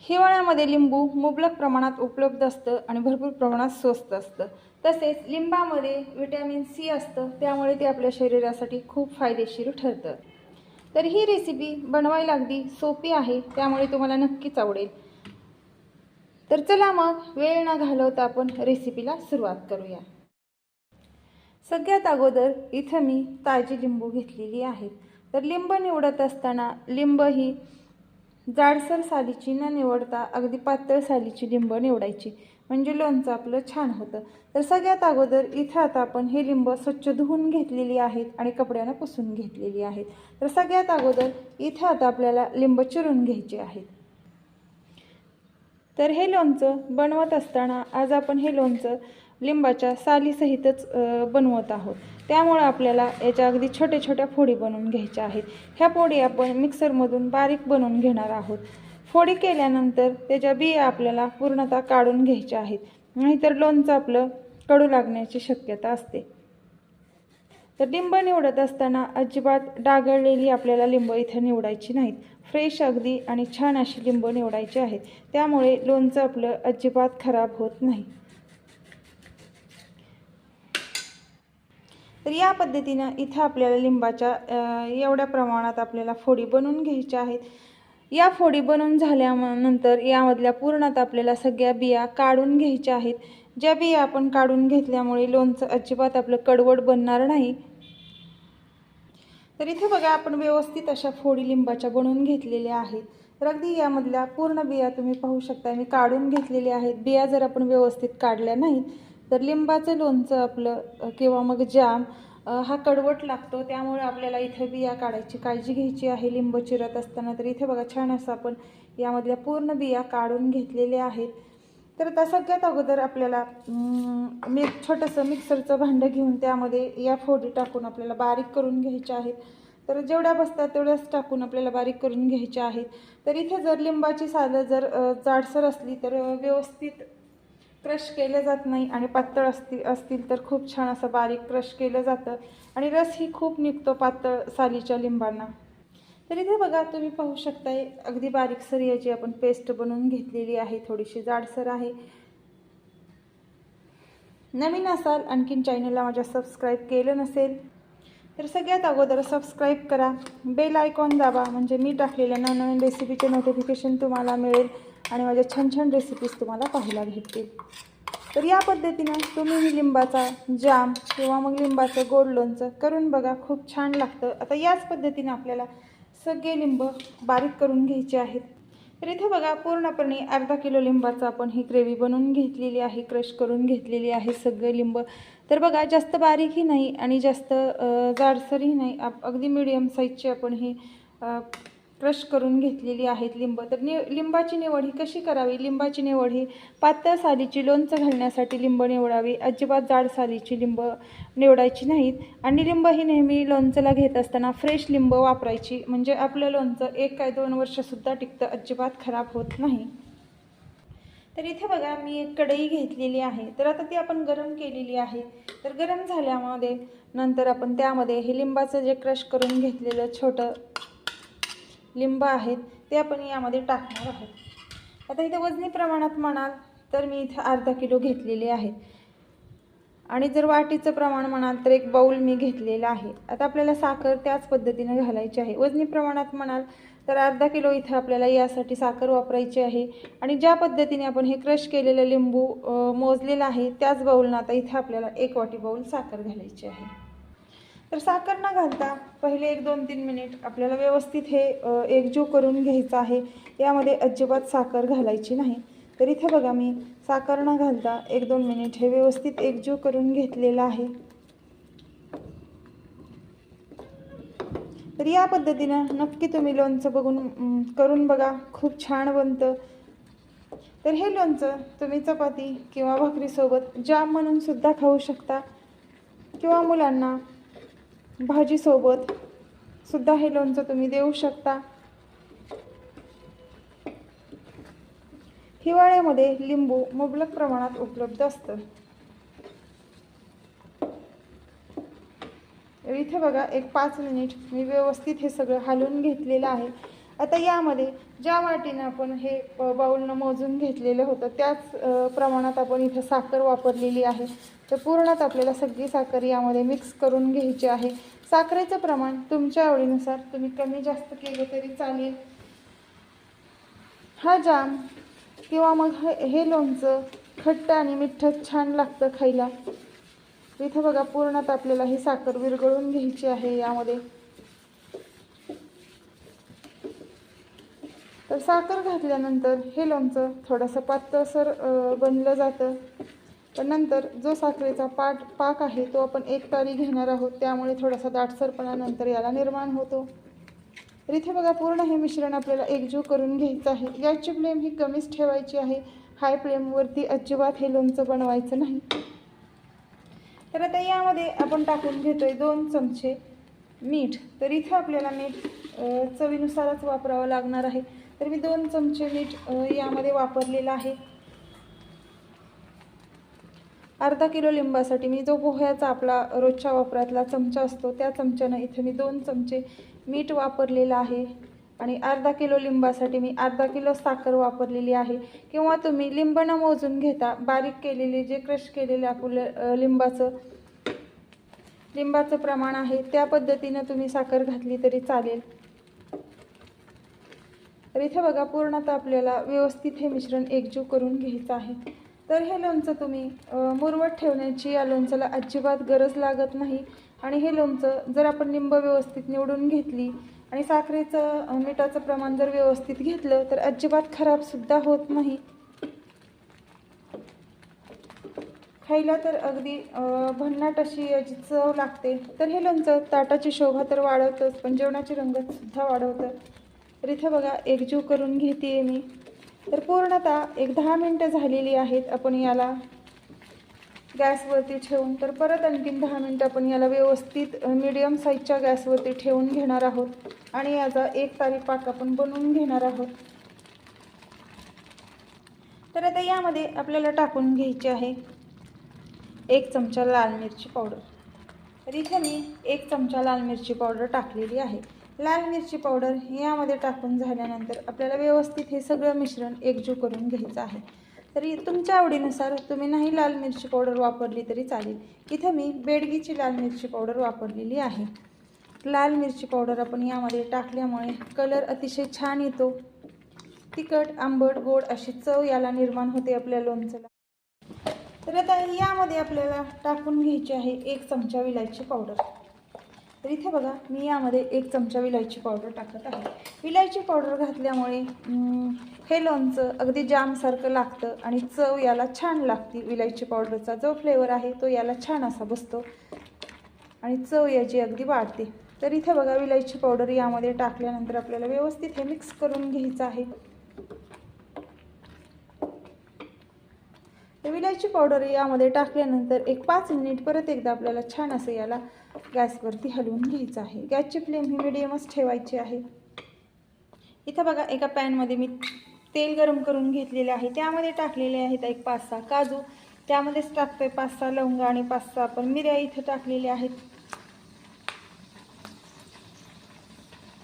हिवाळ्यामध्ये लिंबू मुबलक प्रमाणात उपलब्ध असतं आणि भरपूर प्रमाणात स्वस्त असतं. तसेच लिंबामध्ये विटॅमिन सी असतं त्यामुळे ते आपल्या शरीरासाठी खूप फायदेशीर ठरतं. तर ही रेसिपी बनवायला अगदी सोपी आहे त्यामुळे तुम्हाला नक्कीच आवडेल. तर चला मग वेळ न घालवता आपण रेसिपीला सुरुवात करूया. सगळ्यात अगोदर इथं मी ताजी लिंबू घेतलेली आहेत. तर लिंब निवडत असताना लिंब ही जाडसर सालीची न निवडता अगदी पातळ सालीची लिंब निवडायची. म्हणजे लोणचं आपलं छान होतं. तर सगळ्यात अगोदर इथं आता आपण हे लिंब स्वच्छ धुवून घेतलेली आहेत आणि कपड्यानं पुसून घेतलेली आहेत. तर सगळ्यात अगोदर इथं आता आपल्याला लिंब चिरून घ्यायचे आहेत. तर हे लोणचं बनवत असताना आज आपण हे लोणचं लिंबाच्या सालीसहितच बनवत आहोत. त्यामुळं आपल्याला याच्या अगदी छोट्या छोट्या फोडी बनवून घ्यायच्या आहेत. ह्या फोडी आपण मिक्सरमधून बारीक बनवून घेणार आहोत. फोडी केल्यानंतर त्याच्या बिया आपल्याला पूर्णतः काढून घ्यायच्या आहेत. नाहीतर लोणचं आपलं कडू लागण्याची शक्यता असते. तर लिंब निवडत असताना अजिबात डागळलेली आपल्याला लिंब इथं निवडायची नाहीत. फ्रेश अगदी आणि छान अशी लिंब निवडायची आहेत. त्यामुळे लोणचं आपलं अजिबात खराब होत नाही. तर या पद्धतीनं इथं आपल्याला लिंबाच्या एवढ्या प्रमाणात आपल्याला फोडी बनवून घ्यायच्या आहेत. या फोडी बनवून झाल्यानंतर यामधल्या पूर्णात आपल्याला सगळ्या बिया काढून घ्यायच्या आहेत. ज्या बिया आपण काढून घेतल्यामुळे लोणचं अजिबात आपलं कडवड बनणार नाही. तर इथे बघा आपण व्यवस्थित अशा फोडी लिंबाच्या बनवून घेतलेल्या आहेत. तर अगदी यामधल्या पूर्ण बिया तुम्ही पाहू शकता. मी काढून घेतलेल्या आहेत. बिया जर आपण व्यवस्थित काढल्या नाहीत तर लिंबाचं लोणचं आपलं किंवा मग जाम हा कडवट लागतो. त्यामुळे आपल्याला इथं बिया काढायची काळजी घ्यायची आहे. लिंब चिरत असताना तर इथे बघा छान असं आपण यामधल्या पूर्ण बिया काढून घेतलेल्या आहेत. तर आता सगळ्यात अगोदर आपल्याला मी छोटंसं मिक्सरचं भांडं घेऊन त्यामध्ये या फोडी टाकून आपल्याला बारीक करून घ्यायच्या आहेत. तर जेवढ्या बसतात तेवढ्याच टाकून आपल्याला बारीक करून घ्यायच्या आहेत. तर इथे जर लिंबाची सालं जर जाडसर असली तर व्यवस्थित क्रश केलं जात नाही आणि पातळ असतील असतील तर खूप छान असं बारीक क्रश केलं जातं. आणि रस ही खूप निघतो पातळ सालीच्या लिंबांना. तर इथे बघा तुम्ही पाहू शकताय अगदी बारीकसर याची आपण पेस्ट बनवून घेतलेली आहे. थोडीशी जाडसर आहे. नवीन असाल आणखीन चॅनलला माझ्या सबस्क्राईब केलं नसेल तर सगळ्यात अगोदर सबस्क्राईब करा. बेल आयकॉन दाबा म्हणजे मी टाकलेल्या नवनवीन रेसिपीचे नोटिफिकेशन तुम्हाला मिळेल. आणि माझ्या छान छान रेसिपीज तुम्हाला पाहायला भेटतील. तर या पद्धतीनं तुम्ही लिंबाचा जाम किंवा मग लिंबाचं गोड लोणचं करून बघा खूप छान लागतं. आता याच पद्धतीनं आपल्याला सगळे लिंब बारीक करून घ्यायचे आहेत. तर इथे बघा पूर्णपणे अर्धा किलो लिंबाचं आपण ही ग्रेव्ही बनवून घेतलेली आहे क्रश करून घेतलेली आहे सगळे लिंब. तर बघा जास्त बारीकही नाही आणि जास्त जाडसरही नाही. आप अगदी मिडियम साईजची आपण ही क्रश करून घेतलेली आहेत लिंब. तर नि लिंबाची निवड ही कशी करावी? लिंबाची निवड ही पातळ सालीची लोणचं घालण्यासाठी लिंब निवडावी. अजिबात जाड सालीची लिंब निवडायची नाहीत. आणि लिंब ही नेहमी लोणचंला घेत असताना फ्रेश लिंब वापरायची. म्हणजे आपलं लोणचं एक काय दोन वर्षसुद्धा टिकतं. अजिबात खराब होत नाही. तर इथे बघा मी एक कढई घेतलेली आहे. तर आता ती आपण गरम केलेली आहे. तर गरम झाल्यामध्ये नंतर आपण त्यामध्ये हे लिंबाचं जे क्रश करून घेतलेलं छोटं लिंब आहेत ते आपण यामध्ये टाकणार आहोत. आता इथे वजनी प्रमाणात म्हणाल तर मी इथं अर्धा किलो घेतलेले आहे आणि जर वाटीचं प्रमाण म्हणाल तर एक बाऊल मी घेतलेला आहे. आता आपल्याला साखर त्याच पद्धतीनं घालायची आहे. वजनी प्रमाणात म्हणाल तर अर्धा किलो इथं आपल्याला यासाठी साखर वापरायची आहे. आणि ज्या पद्धतीने आपण हे क्रश केलेलं लिंबू मोजलेलं आहे त्याच बाऊलनं आता इथं आपल्याला एक वाटी बाऊल साखर घालायची आहे. तर साखर न घालता पहिले एक दोन तीन मिनिट आपल्याला व्यवस्थित हे अ, एकजीव करून घ्यायचं आहे. यामध्ये अजिबात साखर घालायची नाही. तर इथे बघा मी साखर न घालता एक दोन मिनिट हे व्यवस्थित एकजीव करून घेतलेलं आहे. तर या पद्धतीनं नक्की तुम्ही लोणचं बघून करून बघा. खूप छान बनतं. तर हे लोणचं तुम्ही चपाती किंवा भाकरीसोबत जाम म्हणून सुद्धा खाऊ शकता. किंवा मुलांना भाजीसोबत सुद्धा हे लोणचं तुम्ही देऊ शकता. हिवाळ्यामध्ये लिंबू मुबलक प्रमाणात उपलब्ध असतं. इथे बघा एक पाच मिनिट मी व्यवस्थित हे सगळं हलवून घेतलेलं आहे. आता यामध्ये ज्या वाटीनं आपण हे बाऊलनं मोजून घेतलेलं होतं त्याच प्रमाणात आपण इथं साखर वापरलेली आहे. तर पूर्णात आपल्याला सगळी साखर यामध्ये मिक्स करून घ्यायची आहे. साखरेचं प्रमाण तुमच्या आवडीनुसार तुम्ही कमी जास्त केलं तरी चालेल. हा जाम किंवा मग हे हे लोणचं खट्ट आणि मिठ्ठं छान लागतं खायला. इथं बघा पूर्णात आपल्याला ही साखर विरघळून घ्यायची आहे यामध्ये. तर साखर घातल्यानंतर हे लोणचं थोडंसं पातळसर बनलं जातं. पण नंतर जो साखरेचा पाट पाक आहे तो आपण एक तारी घेणार आहोत. त्यामुळे थोडासा दाटसरपणा नंतर याला निर्माण होतो. तर इथे बघा पूर्ण हे मिश्रण आपल्याला एकजीव करून घ्यायचं आहे. गॅसची फ्लेम ही कमीच ठेवायची आहे. हाय फ्लेमवरती अजिबात हे लोणचं बनवायचं नाही. तर आता यामध्ये आपण टाकून घेतोय दोन चमचे मीठ. तर इथं आपल्याला मीठ चवीनुसारच वापरावं लागणार आहे. तर मी दोन चमचे मीठ यामध्ये वापरलेलं आहे. अर्धा किलो लिंबासाठी मी जो पोह्याचा आपला रोजच्या वापरातला चमचा असतो त्या चमच्यानं इथे मी दोन चमचे मीठ वापरलेलं आहे. आणि अर्धा किलो लिंबासाठी मी अर्धा किलो साखर वापरलेली आहे. किंवा तुम्ही लिंब न मोजून घेता बारीक केलेले जे क्रश केलेले आपलं लिंबाचं लिंबाचं प्रमाण आहे त्या पद्धतीनं तुम्ही साखर घातली तरी चालेल. तर इथे बघा पूर्णतः आपल्याला व्यवस्थित हे मिश्रण एकजीव करून घ्यायचं आहे. तर हे लोणचं तुम्ही मुरवत ठेवण्याची या लोणचाला अजिबात गरज लागत नाही. आणि हे लोणचं जर आपण लिंब व्यवस्थित निवडून घेतली आणि साखरेचं मिठाचं प्रमाण जर व्यवस्थित घेतलं तर अजिबात खराबसुद्धा होत नाही. खायला तर अगदी भन्नाट अशी याची चव लागते. तर हे लोणचं ताटाची शोभा तर वाढवतंच पण जेवणाची रंगतसुद्धा वाढवतं. तर इथं बघा एकजीव करून घेते मी. तर पूर्णतः एक दहा मिनटं झालेली आहेत आपण याला गॅसवरती ठेवून. तर परत आणखीन दहा मिनटं आपण याला व्यवस्थित मिडियम साईजच्या गॅसवरती ठेवून घेणार आहोत. आणि याचा एक तारी पाक आपण बनवून घेणार आहोत. तर आता यामध्ये आपल्याला टाकून घ्यायची आहे एक चमचा लाल मिरची पावडर. तर इथे मी एक चमचा लाल मिरची पावडर टाकलेली आहे. लाल मिरची पावडर यामध्ये टाकून झाल्यानंतर आपल्याला व्यवस्थित हे सगळं मिश्रण एकजीव करून घ्यायचं आहे. तरी तुमच्या आवडीनुसार तुम्ही नाही लाल मिरची पावडर वापरली तरी चालेल. इथं मी बेडगीची लाल मिरची पावडर वापरलेली आहे. लाल मिरची पावडर आपण यामध्ये टाकल्यामुळे कलर अतिशय छान येतो. तिखट आंबट गोड अशी चव याला निर्माण होते आपल्या लोणचंला तर आता यामध्ये आपल्याला टाकून घ्यायची आहे एक चमचा विलायची पावडर. तर इथे बघा मी यामध्ये एक चमचा विलायची पावडर टाकत आहे. विलायची पावडर घातल्यामुळे हे लोणचं अगदी जामसारखं लागतं आणि चव याला छान लागते. विलायची पावडरचा जो फ्लेवर आहे तो याला छान असा बसतो आणि चव याची अगदी वाढते. तर इथे बघा विलायची पावडर यामध्ये टाकल्यानंतर आपल्याला व्यवस्थित हे मिक्स करून घ्यायचं आहे. तर विलायची पावडर यामध्ये टाकल्यानंतर एक पाच मिनिट परत एकदा आपल्याला छान असं याला गॅसवरती हलवून घ्यायचं आहे. गॅसची फ्लेम ही मिडियमच ठेवायची आहे. इथं बघा एका पॅनमध्ये मी तेल गरम करून घेतलेले आहे. त्यामध्ये टाकलेले आहेत एक पाच सहा काजू. त्यामध्येच टाकतोय पाच सहा लवंग आणि पाच सहा आपण मिऱ्या इथं टाकलेल्या आहेत.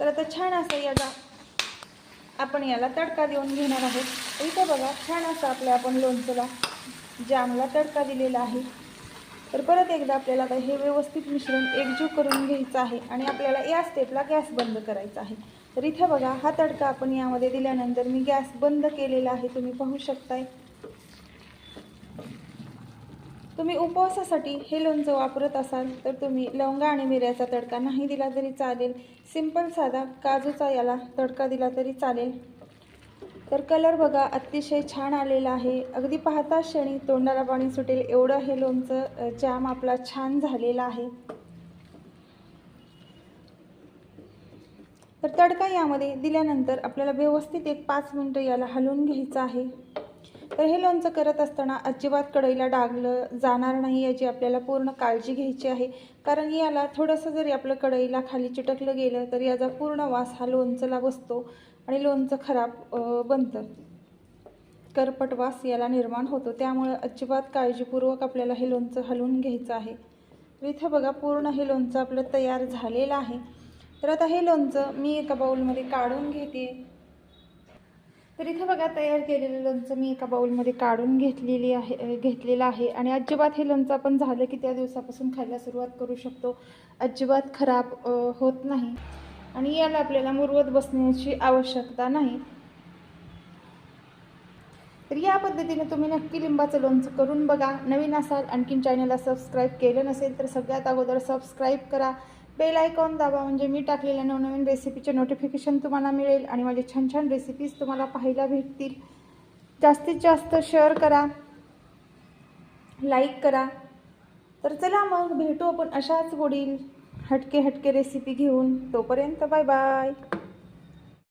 तर आता छान असं याचा आपण याला तडका देऊन घेणार आहोत. इथं बघा छान असं आपल्या आपण लोणचंला जामला तडका दिलेला आहे. तर परत एकदा आपल्याला आता हे व्यवस्थित मिश्रण एकजीव करून घ्यायचं आहे आणि आपल्याला या स्टेपला गॅस बंद करायचा आहे. तर इथे बघा हा तडका आपण यामध्ये दिल्यानंतर मी गॅस बंद केलेला आहे. तुम्ही पाहू शकताय. तुम्ही उपवासासाठी हे लोणचं वापरत असाल तर तुम्ही लवंगा आणि मिऱ्याचा तडका नाही दिला तरी चालेल. सिंपल साधा काजूचा याला तडका दिला तरी चालेल. तर कलर बघा अतिशय छान आलेला आहे. अगदी पाहता क्षणी तोंडाला पाणी सुटेल एवढं हे लोणचं जॅम जाम आपला छान झालेला आहे. तर तडका यामध्ये दिल्यानंतर आपल्याला व्यवस्थित एक पाच मिनटं याला हलवून घ्यायचं आहे. तर हे लोणचं करत असताना अजिबात कढईला डागलं जाणार नाही याची आपल्याला पूर्ण काळजी घ्यायची आहे. कारण याला थोडंसं जरी आपलं कढईला खाली चिटकलं गेलं तर याचा पूर्ण वास हा लोणचंला बसतो आणि लोणचं खराब बनतं. करपट वास याला निर्माण होतो. त्यामुळं अजिबात काळजीपूर्वक आपल्याला हे लोणचं हलवून घ्यायचं आहे. तर इथं बघा पूर्ण हे लोणचं आपलं तयार झालेलं आहे. तर आता हे लोणचं मी एका बाऊलमध्ये काढून घेते. तर इथं बघा तयार केलेलं लोणचं मी एका बाऊलमध्ये काढून घेतलेली आहे घेतलेलं आहे. आणि अजिबात हे लोणचं आपण झालं की त्या दिवसापासून खायला सुरुवात करू शकतो. अजिबात खराब होत नाही. आणि याला आपल्याला मुरवत बसण्याची आवश्यकता नाही. तर या पद्धतीने तुम्ही नक्की लिंबाचं लोणचं करून बघा. नवीन असाल आणखीन चॅनलला सबस्क्राईब केलं नसेल तर सगळ्यात अगोदर सबस्क्राईब करा. बेल आयकॉन दाबा म्हणजे मी टाकलेल्या नवनवीन रेसिपीचे नोटिफिकेशन तुम्हाला मिळेल आणि माझे छान छान रेसिपीज तुम्हाला पाहायला भेटतील. जास्तीत जास्त शेअर करा लाईक करा. तर चला मग भेटू आपण अशाच गोडील हटके हटके रेसिपी घेऊन. तोपर्यंत बाय बाय